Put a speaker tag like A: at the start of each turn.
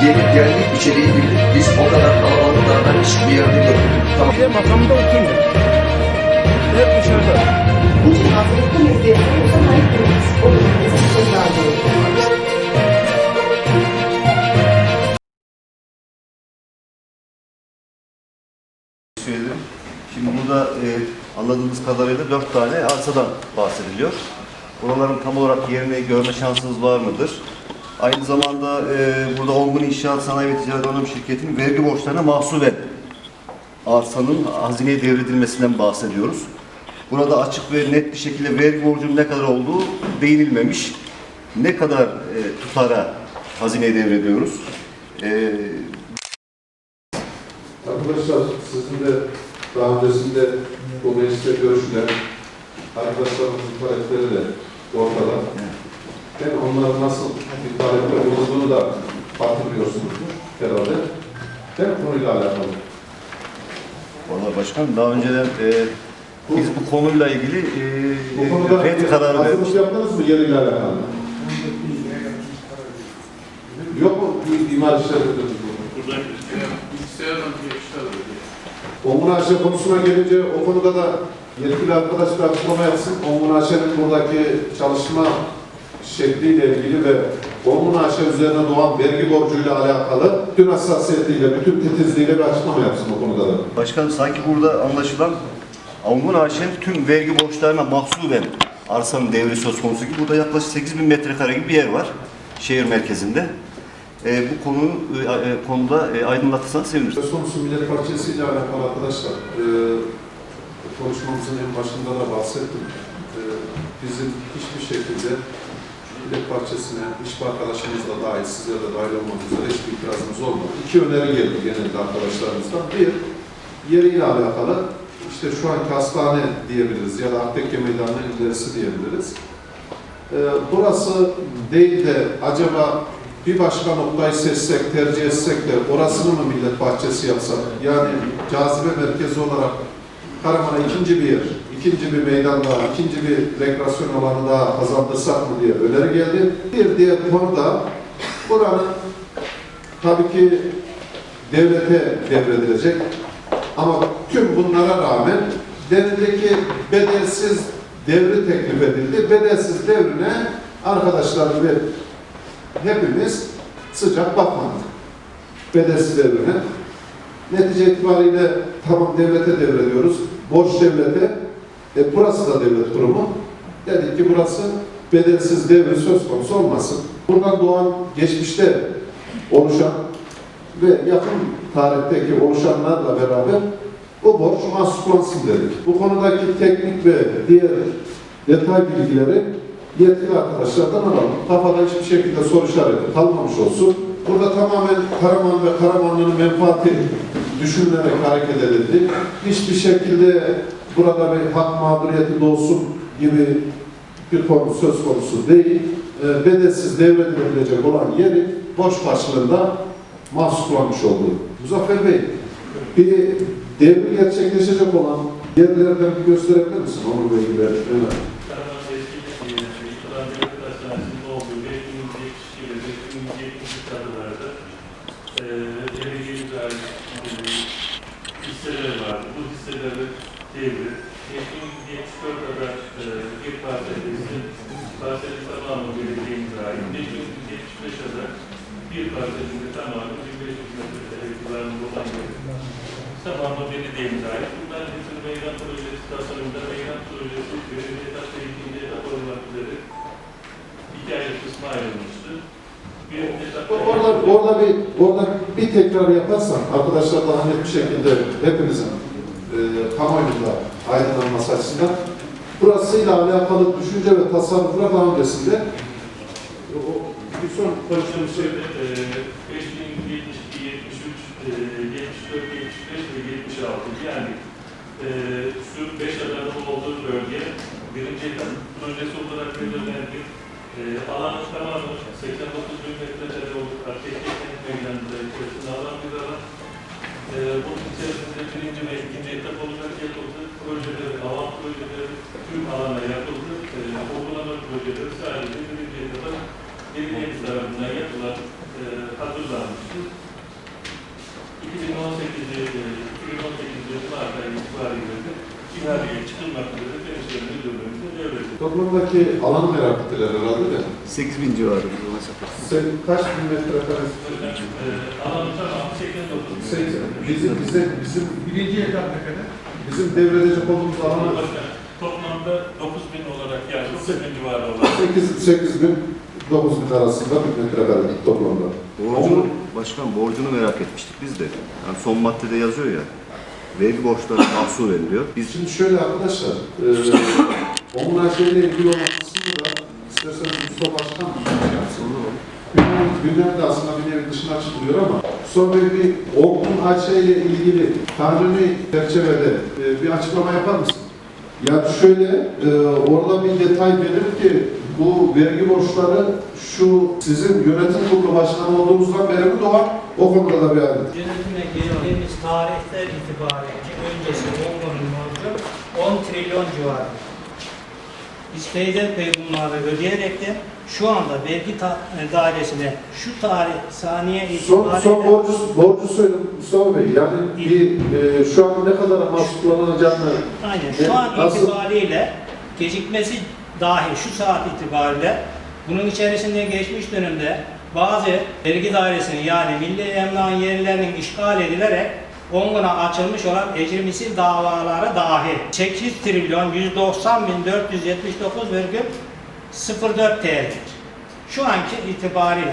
A: gelip geldik içeriği bildik. Biz o kadar kalabalıklardan hiçbir yerde görmedik. Tamam.
B: Bir de makamda oturmuyor. Hep dışarıda.
C: Hazırlıklı mıyız diye soruyorsan hayır
D: söyledim. Şimdi burada e, anladığımız kadarıyla dört tane arsadan bahsediliyor. Buraların tam olarak yerini görme şansınız var mıdır? Aynı zamanda e, burada Olgun İnşaat Sanayi ve Ticaret Anonim Şirketi'nin vergi borçlarına mahsuben arsanın hazineye devredilmesinden bahsediyoruz. Burada açık ve net bir şekilde vergi borcunun ne kadar olduğu değinilmemiş. Ne kadar e, tutara hazineye devrediyoruz? E,
E: Arkadaşlar sizin de daha öncesinde bu mecliste görüşülen arkadaşlarımızın talepleri de ortada. Ben onların nasıl bir talepte bulunduğunu da hatırlıyorsunuzdur herhalde. Hem konuyla alakalı.
D: Vallahi başkanım daha önceden e, biz bu konuyla ilgili e,
E: Bu konuda
D: red kararı
E: hazırlık
D: vermiştik.
E: yaptınız mı yeriyle alakalı? Yok mu bir imar işleri
F: Buradan bilgisayardan geçti alıyor.
E: Ongun Aşe konusuna gelince o konuda da yetkili arkadaş bir açıklama yapsın. Ongun Aşe'nin buradaki çalışma şekliyle ilgili ve Ongun Aşe üzerine doğan vergi borcuyla alakalı bütün hassasiyetiyle, bütün titizliğiyle bir açıklama yapsın o konuda da.
D: Başkanım sanki burada anlaşılan Avungun AŞ'nin tüm vergi borçlarına mahsuben arsanın devri söz konusu gibi. Burada yaklaşık 8000 metrekare gibi bir yer var şehir merkezinde. E, bu konu e, e, konuda e, aydınlatırsanız seviniriz.
E: Söz konusu Millet Bahçesi ile alakalı arkadaşlar, e, konuşmamızın en başında da bahsettim. E, bizim hiçbir şekilde Millet Bahçesi'ne, hiçbir arkadaşımız da dahil, sizler de dahil olmak üzere hiçbir itirazımız olmadı. İki öneri geldi genelde arkadaşlarımızdan. Bir, yeriyle alakalı, işte şu anki hastane diyebiliriz ya da Aktekke Meydanı'nın ilerisi diyebiliriz. E, burası değil de acaba bir başka noktayı seçsek, tercih etsek de orasını mı millet bahçesi yapsak? Yani cazibe merkezi olarak Karaman'a ikinci bir yer, ikinci bir meydan daha, ikinci bir rekreasyon alanı daha kazandırsak mı diye öneri geldi. Bir diğer konu da buranın tabii ki devlete devredilecek ama tüm bunlara rağmen denildi ki bedelsiz devri teklif edildi. Bedelsiz devrine arkadaşlar ve hepimiz sıcak bakmadık. Bedelsiz devrine. Netice itibariyle tamam devlete devrediyoruz. Borç devlete. E, burası da devlet kurumu. Dedik ki burası bedelsiz devri söz konusu olmasın. Buradan doğan geçmişte oluşan ve yakın tarihteki oluşanlarla beraber o borç mahsuplansın dedik. Bu konudaki teknik ve diğer detay bilgileri yetkili arkadaşlardan alalım. Kafada hiçbir şekilde soru işareti kalmamış olsun. Burada tamamen Karaman ve Karamanlı'nın menfaati düşünülerek hareket edildi. Hiçbir şekilde burada bir hak mağduriyeti doğsun gibi bir konu söz konusu değil. E, bedelsiz devredilebilecek olan yeri borç karşılığında mahsuslanmış oldu. Muzaffer Bey, bir devri gerçekleşecek olan yerlerden gösterebilir misin Onur Bey gibi? Evet.
F: Karaman eski yıkılan devlet hastanesinin olduğu 5072 ile 5070 kadrolarda geleceğimize ait e, hisseler vardı. Bu hisseleri devri 7074 kadar e, bir parselesi, parselin tamamı geleceğimize ait. 575 kadar bir parselin de tamamı 1500 metre civarında olan yeri. Tamamı belediyemize ait. Bunların hepsini meydan projesi tasarımda, meydan projesi, birinci etap ikinci etap olmak üzere iki ayrı ayrılmıştı.
E: Orada, orada bir orada bir tekrar yaparsan arkadaşlar daha net bir şekilde hepimizin e, kamuoyunda aydınlanması açısından burasıyla alakalı düşünce ve tasarruflar daha öncesinde o, bir son konuştuğumuz şey
F: e, 5072, 73, e, 74, 75 ve 76 yani e, şu 5 adamın olduğu bölge birinci etap projesi olarak belirlendi. E, alanın tamamı 89 bin metrekare olduk. Arketeknik meydanında içerisinde alan bir alan. E, bunun içerisinde birinci ve ikinci etap olarak yapıldı. Projeleri, alan projeleri tüm alana yapıldı. E, uygulama projeleri sadece birinci etapa belediyemiz tarafından yapılan e, hazırlanmıştır. 2018
E: 2018 yılında itibariyle de ihaleye çıkılmaktadır. Denizlerin müdürlüğünde devredildi. Toplumdaki alan meraklılar herhalde de.
D: 8 bin civarı bir yol
E: Sen kaç bin metrekare?
F: E, alanı tamamı 89
E: bin. Bizim, bize, bizim, Birinci etap ne kadar? bizim devredecek olduğumuz alanı
F: Toplamda 9 bin olarak yani 9 bin civarı olan
E: 8, 8 bin 9 bin arasında bir metrekare toplamda.
D: Borcunu, başkan borcunu merak etmiştik biz de. Yani son maddede yazıyor ya. Vergi borçları mahsul ediliyor. Biz
E: Şimdi şöyle arkadaşlar, e, onun şeyle ilgili olan kısmını da isterseniz Mustafa Başkan yapsın. Gündem, gündem de aslında bir nevi dışına çıkılıyor ama sonra bir Orkun AÇ ile ilgili kanuni çerçevede e, bir açıklama yapar mısın? Yani şöyle, e, orada bir detay verir ki bu vergi borçları şu sizin yönetim kurulu başkanı olduğunuzdan beri mi doğar? O konuda da bir ayrıntı.
G: Yönetime girdiğimiz tarihler itibariyle öncesi Londra'nın borcu 10 trilyon civarı. Biz peyderpey bunları ödeyerek de şu anda vergi ta- dairesine şu tarih saniye
E: Son,
G: itibariyle
E: son borcu, borcu söyle Mustafa Bey. Yani bir, e, şu an ne kadar mahsuplanacağını
G: aynen
E: Ne-
G: şu an
E: nasıl-
G: itibariyle gecikmesi dahi şu saat itibariyle bunun içerisinde geçmiş dönemde bazı vergi dairesinin yani milli emlakın yerlerinin işgal edilerek Ongun'a açılmış olan ecri misil davaları dahil 8 trilyon 190 bin 479 virgül 04 TL'dir. Şu anki itibariyle